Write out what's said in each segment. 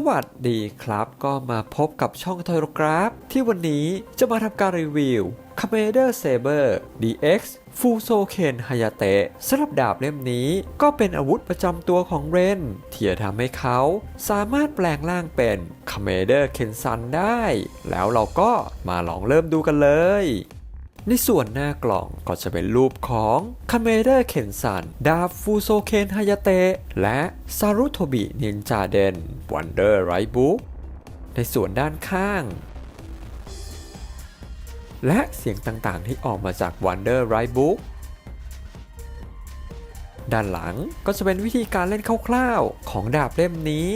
สวัสดีครับ ก็มาพบกับช่องไทโรกราฟ ที่วันนี้จะมาทำการรีวิว Commander Saber DX Full s o k e n Hayate สำหรับดาบเล่มนี้ก็เป็นอาวุธประจำตัวของเรนที่จะทำให้เขาสามารถแปลงร่างเป็น Commander Kensan ได้ แล้วเราก็มาลองเริ่มดูกันเลย ในส่วนหน้ากล่องก็จะเป็นรูปของ k a m e d e r Kensan ดาฟูโซเคนฮายาเตะ และซารุโทบินินจาเดนวันเดอร์ไรบุ๊กในส่วนด้านข้าง และเสียงต่างๆที่ออกมาจาก Wonder r i g h t Book ด้านหลังก็จะเป็นวิธีการเล่นคร่าวๆ ของดาบเล่มนี้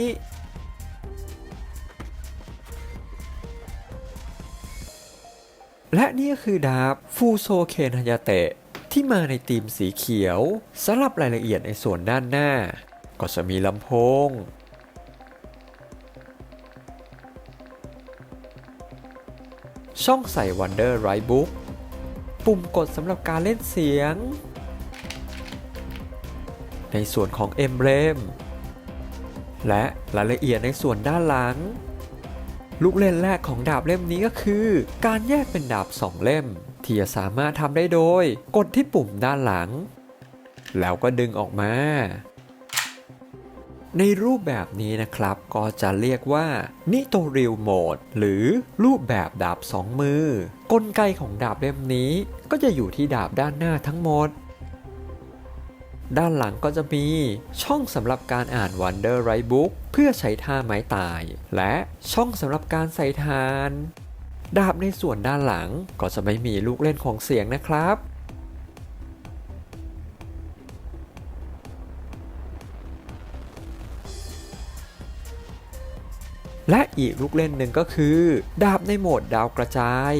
และนี่ก็คือดาบฟูโซเคนฮายาเตะที่มาในธีมสีเขียวสำหรับรายละเอียดในส่วนด้านหน้า ก็จะมีลำโพง ช่องใส่ Wonder Right Book ปุ่มกดสำหรับการเล่นเสียง ในส่วนของ Emblem และรายละเอียดในส่วนด้านหลัง ลูกเล่นแรกของดาบเล่มนี้ก็คือ การแยกเป็นดาบสองเล่ม ที่จะสามารถทำได้โดย กดที่ปุ่มด้านหลัง แล้วก็ดึงออกมา ในรูปแบบนี้นะครับก็จะเรียกว่านิโตริลโหมดหรือรูปแบบดาบสองมือ กลไกของดาบเล่มนี้ก็จะอยู่ที่ดาบด้านหน้าทั้งหมด ด้านหลังก็จะมีช่องสำหรับการอ่าน Wonder Right Book เพื่อใช้ท่าไม้ตาย และช่องสำหรับการใส่ทาน ดาบในส่วนด้านหลังก็จะไม่มีลูกเล่นของเสียงนะครับและอีกลูกเล่นหนึ่งก็คือ ดาบในโหมดดาวกระจาย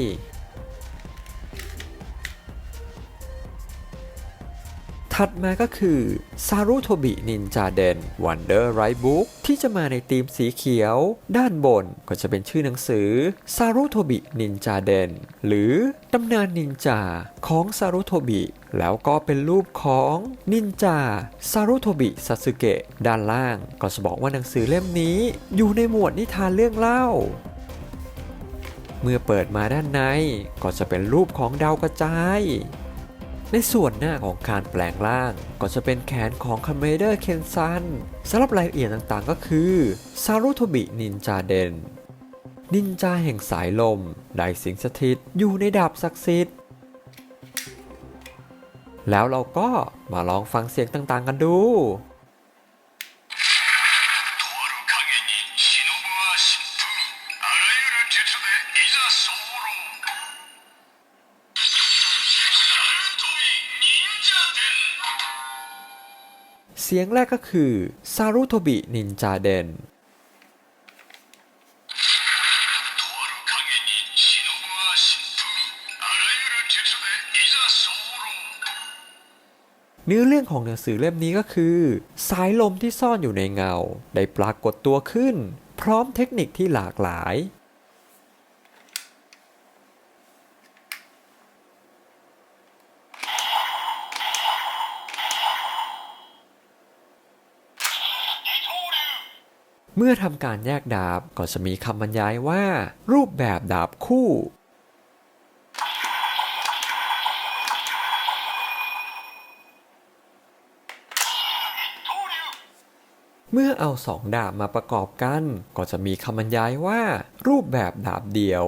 ถัดมาก็คือซารุโทบินินจาเดนวันเดอร์ไรบุ๊กที่จะมาในธีมสีเขียว ด้านบนก็จะเป็นชื่อหนังสือซารุโทบินินจาเดนหรือตำนานนินจาของซารุโทบิแล้วก็เป็นรูปของนินจาซารุโทบิซาสึเกะด้านล่าง ก็จะบอกว่าหนังสือเล่มนี้อยู่ในหมวดนิทานเรื่องเล่าเมื่อเปิดมาด้านในก็จะเป็นรูปของดาวกระจาย ในส่วนหน้าของการแปลงร่าง ก็จะเป็นแขนของคาเมเดอร์เคนซันสำหรับรายละเอียดต่างๆก็คือซารุโทบินินจาเดนนินจาแห่งสายลม ได้สิงสถิตอยู่ในดาบศักดิ์สิทธิ์ แล้วเราก็มาลองฟังเสียงต่างๆกันดู とある影に忍ぶは疾風あらゆる術でいざ候サ สียงแรกก็คือซารุโทบินินจาเดนเนื้อเรื่องของหนังสือเล่มนี้ก็คือ สายลมที่ซ่อนอยู่ในเงา ได้ปรากฏตัวขึ้น พร้อมเทคนิคที่หลากหลาย เมื่อทำการแยกดาบก็จะมีคำบรรยายว่า รูปแบบดาบคู่ เมื่อเอาสองดาบมาประกอบกัน ก็จะมีคำบรรยายว่า รูปแบบดาบเดียว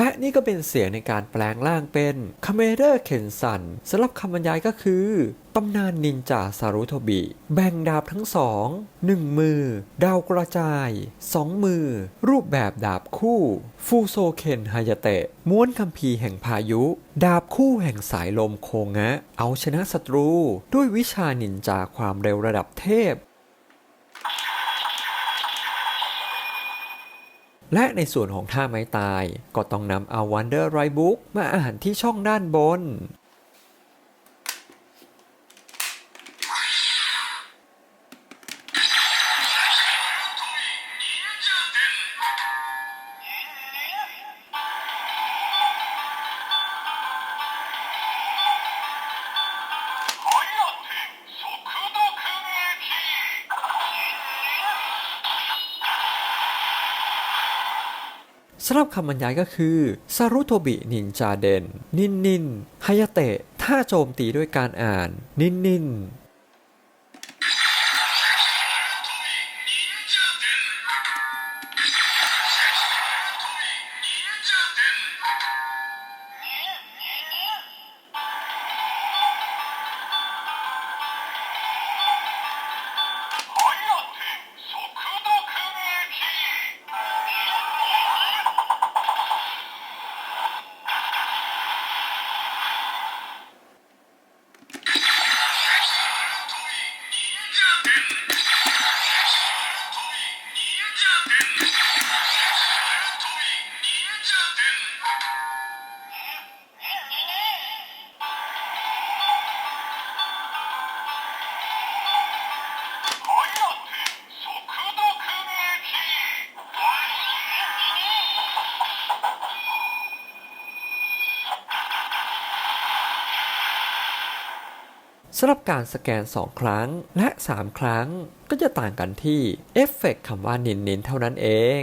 และนี่ก็เป็นเสียงในการแปลงร่างเป็นคาเมเดอร์เคนซันสำหรับคำบรรยายก็คือตำนานนินจาซารุโทบิ แบ่งดาบทั้งสองหนึ่งมือ ดาวกระจายสองมือ รูปแบบดาบคู่ ฟูโซเคนฮายาเตะ ม้วนคัมภีร์แห่งพายุ ดาบคู่แห่งสายลมโคงะ เอาชนะศัตรู ด้วยวิชานินจาความเร็วระดับเทพ และในส่วนของท่าไม้ตายก็ต้องนำเอา Wonder Right Book มาอ่านที่ช่องด้านบน สำหรับคำบรรยายก็คือซารุโทบินินจาเดน นินนินฮายาเตะท่าโจมตีด้วยการอ่าน นินนิน สำหรับการสแกน 2 ครั้งและ 3 ครั้งก็จะต่างกันที่เอฟเฟกต์คำว่านินนินเท่านั้นเอง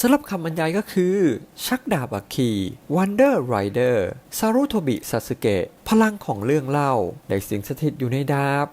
สำหรับคำบรรยายก็คือ ชักดาบอัคคี Wonder Rider ซารุโทบิซาสึเกะพลังของเรื่องเล่า ได้สิงสถิตอยู่ในดาบ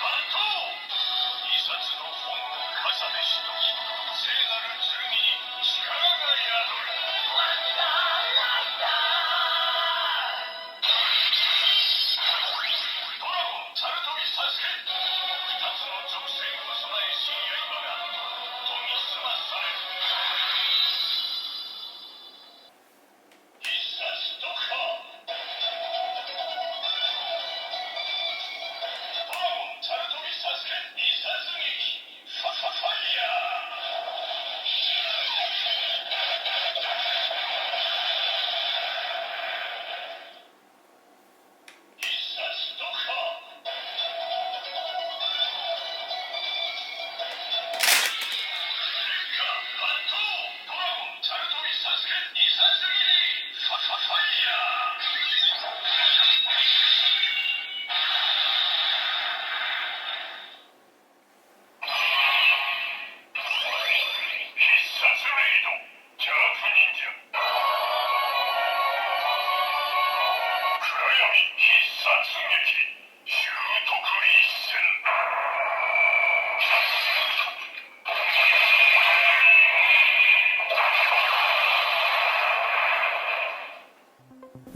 Oh,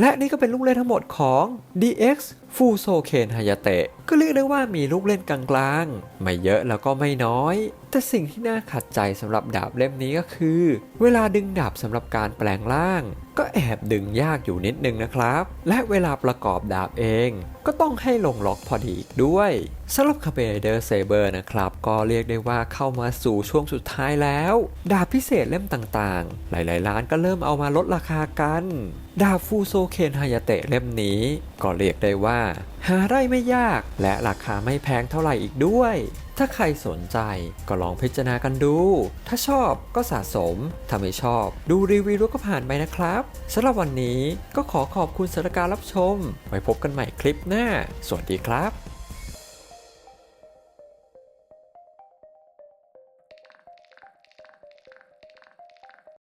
และนี่ก็เป็นลูกเล่นทั้งหมดของ DX Full s o k e n Hayate ก็เรียกได้ว่ามีลูกเล่นกลางๆ ไม่เยอะแล้วก็ไม่น้อย แต่สิ่งที่น่าขัดใจสำหรับดาบเล่มนี้ก็คือ เวลาดึงดาบสำหรับการแปลงร่าง ก็แอบดึงยากอยู่นิดนึงนะครับ และเวลาประกอบดาบเอง ก็ต้องให้ลงล็อกพอดีอีกด้วยสำหรับ c a b e r s a b e r นะครับ ก็เรียกได้ว่าเข้ามาสู่ช่วงสุดท้ายแล้ว ดาบพิเศษเล่มต่างๆ หลายๆ ร้านก็เริ่มเอามาลดราคากัน ดาบฟูโซเคนฮายาเตะเล่มนี้ ก็เรียกได้ว่า หาได้ไม่ยากและราคาไม่แพงเท่าไหร่อีกด้วย ถ้าใครสนใจก็ลองพิจารณากันดู ถ้าชอบก็สะสม ถ้าไม่ชอบดูรีวิวแล้วก็ผ่านไปนะครับสำหรับวันนี้ก็ขอขอบคุณสารการรับชม ไว้พบกันใหม่คลิปหน้า สวัสดีครับ